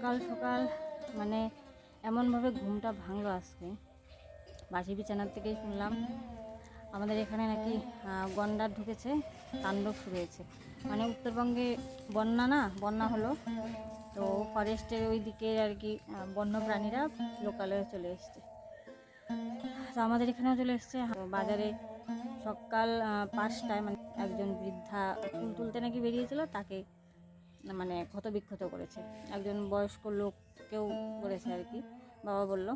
সকাল সকাল মানে এমনভাবে ঘুমটা ভাঙলো আজকে। বাসি বিছানার থেকেই শুনলাম আমাদের এখানে নাকি গন্ডার ঢুকেছে তাণ্ডব শুরু হয়েছে। মানে উত্তরবঙ্গে বন্যা না বন্যা হলো। তো ফরেস্টের ওই দিকে আর কি আহ, বন্যপ্রাণীরা লোকালে চলে এসছে। তো আমাদের এখানেও চলে এসছে। বাজারে সকাল পাঁচটায় মানে একজন বৃদ্ধা তুলতে নাকি বেরিয়েছিল তাকে মানে ক্ষত বিক্ষত করেছে। একজন বয়স্ক লোককেও করেছে আর কি। বাবা বলল,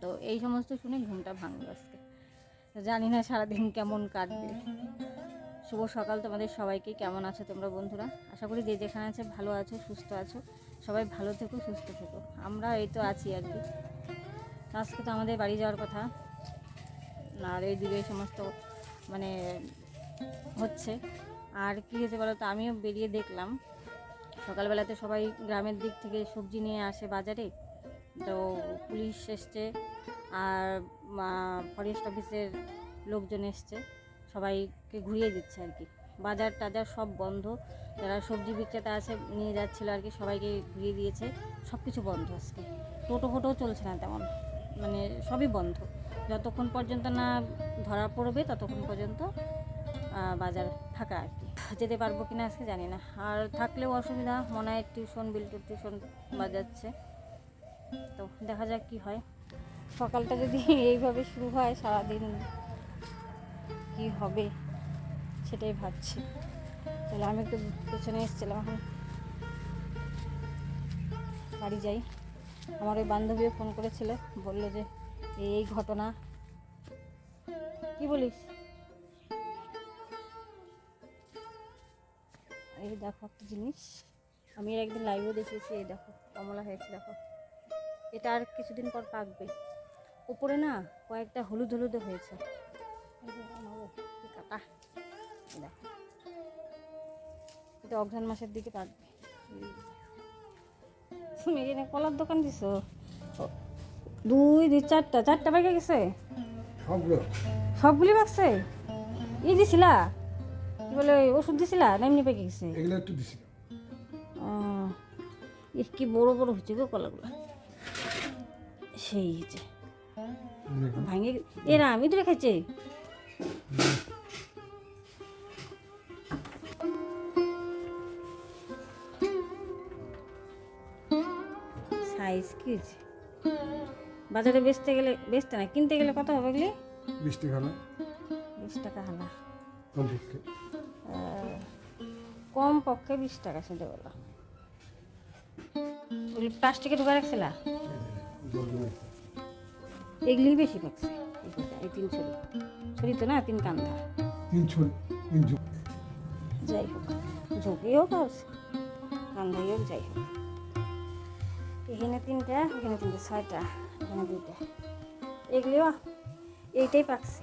তো এই সমস্ত শুনে ঘুমটা ভাঙলো আজকে। জানি না সারাদিন কেমন কাটবে। শুভ সকাল তোমাদের সবাইকে। কেমন আছো তোমরা বন্ধুরা? আশা করি যে যেখানে আছে ভালো আছো, সুস্থ আছো। সবাই ভালো থেকো, সুস্থ থেকো। আমরা এই তো আছি আর কি। আজকে তো আমাদের বাড়ি যাওয়ার কথা। আর এই দিকে সমস্ত মানে হচ্ছে। আর কী হয়েছে বলো তো? আমিও বেরিয়ে দেখলাম। সকালবেলাতে সবাই গ্রামের দিক থেকে সবজি নিয়ে আসে বাজারে। তো পুলিশ এসছে আর ফরেস্ট অফিসের লোকজন এসছে। সবাইকে ঘুরিয়ে দিচ্ছে আর কি। বাজার টাজার সব বন্ধ। যারা সবজি বিক্রেতা আছে, নিয়ে যাচ্ছিল আর কি, সবাইকে ঘুরিয়ে দিয়েছে। সব কিছু বন্ধ আজকে। টোটো ফোটোও চলছে না তেমন। মানে সবই বন্ধ। যতক্ষণ পর্যন্ত না ধরা পড়বে, ততক্ষণ পর্যন্ত বাজার ফাঁকা আর কি। যেতে পারব কিনা আজকে জানি না। আর থাকলেও অসুবিধা, মনে হয় টিউশন বিল্টুর টিউশন বাজাচ্ছে। তো দেখা যাক কি হয়। সকালটা যদি এইভাবে শুরু হয়, সারাদিন কি হবে সেটাই ভাবছি। তাহলে আমি একটু পেছনে এসেছিলাম এখন। বাড়ি যাই। আমার ওই বান্ধবীও ফোন করেছিল। বলল যে, এই ঘটনা। কি বলিস? এই দেখো একটা জিনিস। আমি এর একদিন লাইভও দেখিয়েছি এই দেখো কমলা হয়েছে দেখো। এটা আর কিছুদিন পর পাকবে। উপরে না কয়েকটা হলুদ হলুদও হয়েছে। এই কাটা। দেখো। এটা অঘ্রাণ মাসের দিকে পাকবে। তুমি এখানে কলার দোকান দিছো? দুই দুই চারটা চারটা পেকে গেছে? সবগুলো। সবগুলি পাকছে? ই দিছিলা কি বলে ওষুধ দিছিলা না এমনি পেকে গেছে? এগুলো একটু দিছিল ও, ইহ কি বড় বড় হচ্ছে গো কলাগুলো। সেই যে ভাঙে এরা আমি তো রেখেছে। সাইজ কি হয়েছে? বাজারে বেচতে গেলে বেচতে না কিনতে গেলে কত হবে বৃষ্টি খালা বিশ টাকা হালা। কম পক্ষে বিশ টাকা সেটা বলো। ওগুলি প্লাস্টিকে ঢুকা রাখছিলা এগুলি বেশি পাকছে এই তিন ছড়ি। ছড়ি তো না তিন কান্দা তিন ছড়ি যাই হোক ঝুঁকি হোক আর কান্দাই হোক যাই হোক। এখানে তিনটা এখানে তিনটা ছয়টা এখানে দুইটা। এগুলিও এইটাই পাকছে।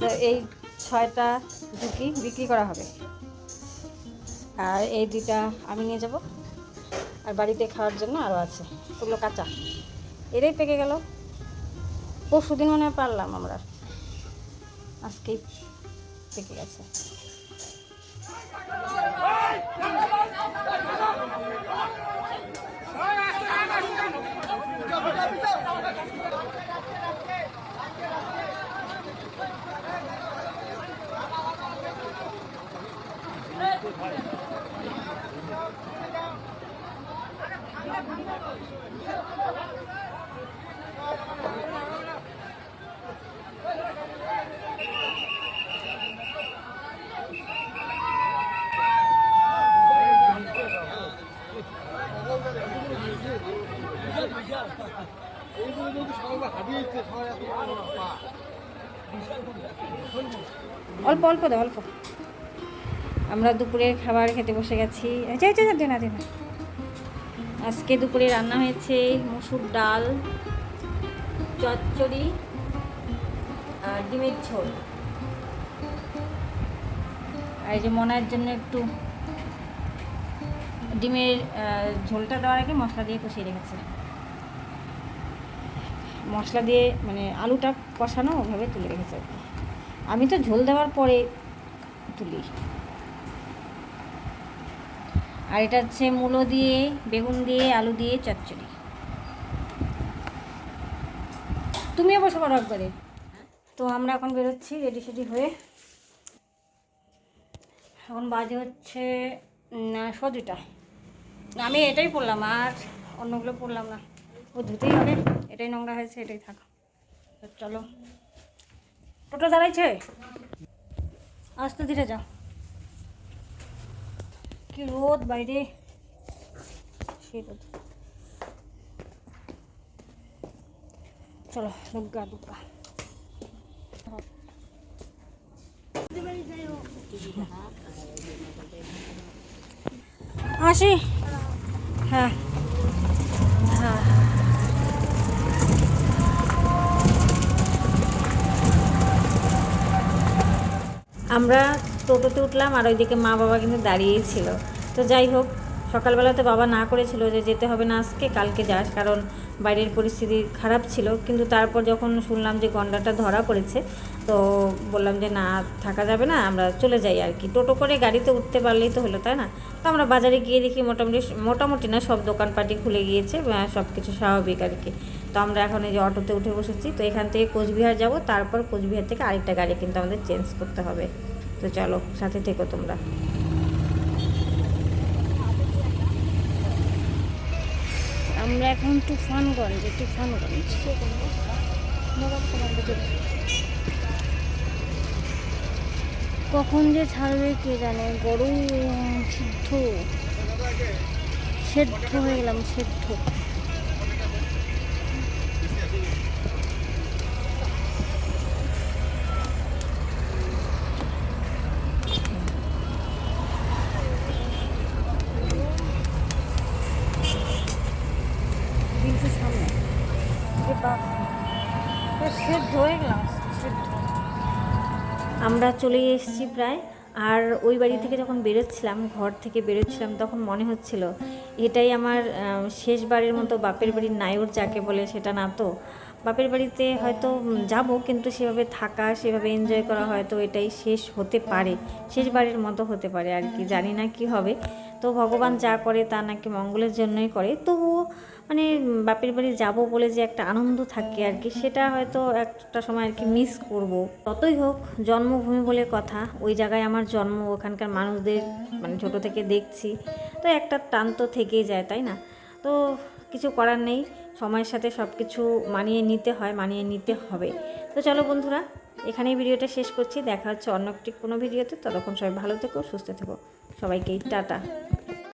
তো এই ছয়টা ঝুঁকি বিক্রি করা হবে। আর এই দুইটা আমি নিয়ে যাব। আর বাড়িতে খাওয়ার জন্য আরও আছে। ওগুলো কাঁচা। এটাই পেকে গেল। পরশু দিন মনে পারলাম আমরা। আজকেই পেকে গেছে। অল্প অল্প দাও অল্প। আমরা দুপুরের খাবার খেতে বসে গেছি। যাই দে না না। আজকে দুপুরে রান্না হয়েছে মুসুর ডাল, চচ্চড়ি আর ডিমের ঝোল। আর এই যে মনার জন্য একটু ডিমের ঝোলটা দেওয়ার আগে মশলা দিয়ে কষিয়ে রেখেছে। মশলা দিয়ে মানে আলুটা কষানো ওভাবে তুলে রেখেছে। আমি তো ঝোল দেওয়ার পরে তুলি। আর এটা হচ্ছে মূলো দিয়ে, বেগুন দিয়ে, আলু দিয়ে, চচ্চড়ি। তুমিও বসে পারো একবারে। তো আমরা এখন বেরোচ্ছি রেডি সেডি হয়ে। এখন বাজে হচ্ছে দুইটা আমি এটাই পড়লাম, আর অন্যগুলো পড়লাম না। ও ধুতেই হবে, এটাই নোংরা হয়েছে, এটাই থাক। চলো। টোটো দাঁড়াইছে আস্তে ধীরে যাও। কি রোদ বাইরে? সেই রোদ। চলো দুগ্গা দুগ্গা আসি। হ্যাঁ হ্যাঁ। আমরা টোটোতে উঠলাম আর ওইদিকে মা বাবা কিন্তু দাঁড়িয়েই ছিল। তো যাই হোক সকালবেলাতে বাবা না করেছিল যে যেতে হবে না আজকে, কালকে যাস কারণ বাইরের পরিস্থিতি খারাপ ছিল। কিন্তু তারপর যখন শুনলাম যে গন্ডাটা ধরা পড়েছে, তো বললাম যে না থাকা যাবে না, আমরা চলে যাই আর কি। টোটো করে গাড়িতে উঠতে পারলেই তো হলো, তাই না? তো আমরা বাজারে গিয়ে দেখি মোটামুটি মোটামুটি না, সব দোকানপাটি খুলে গিয়েছে সব কিছু স্বাভাবিক আর কি। তো আমরা এখন এই যে অটোতে উঠে বসেছি, তো এখান থেকে কোচবিহার যাব, তারপর কোচবিহার থেকে আরেকটা গাড়ি কিন্তু আমাদের চেঞ্জ করতে হবে। তো চলো, সাথে থেকো তোমরা। আমরা এখন তুফানগঞ্জে, তুফানগঞ্জ। কখন যে ছাড়বে কে জানে? গরম, সিদ্ধ। সেদ্ধ হয়ে গেলাম, সেদ্ধ। আমরা চলে এসেছি প্রায়। আর ওই বাড়ি থেকে যখন বেরোচ্ছিলাম, ঘর থেকে বেরোচ্ছিলাম, তখন মনে হচ্ছিল, এটাই আমার শেষবারের মতো বাপের বাড়ির নায়র যাকে বলে সেটা না তো? বাপের বাড়িতে হয়তো যাব, কিন্তু সেভাবে থাকা, সেভাবে এনজয় করা হয়তো এটাই শেষ হতে পারে। শেষবারের মতো হতে পারে আর কি, জানি না কি হবে। তো ভগবান যা করে তা নাকি মঙ্গলের জন্যই করে। তবুও মানে বাপের বাড়ি যাব বলে যে একটা আনন্দ থাকে আর কি, সেটা হয়তো একটা সময় আর কি মিস করব। ততই হোক, জন্মভূমি বলে কথা, ওই জায়গায় আমার জন্ম, ওখানকার মানুষদের মানে ছোট থেকে দেখছি। তো একটা টান তো থেকেই যায়, তাই না? তো কিছু করার নেই, সময়ের সাথে সব কিছু মানিয়ে নিতে হয়, মানিয়ে নিতে হবে। তো চলো বন্ধুরা, এখানেই ভিডিওটা শেষ করছি। দেখা হচ্ছে অন্য একটি কোনো ভিডিওতে। ততক্ষণ সবাই ভালো থেকো, সুস্থ থেকো। সবাইকেই টাটা।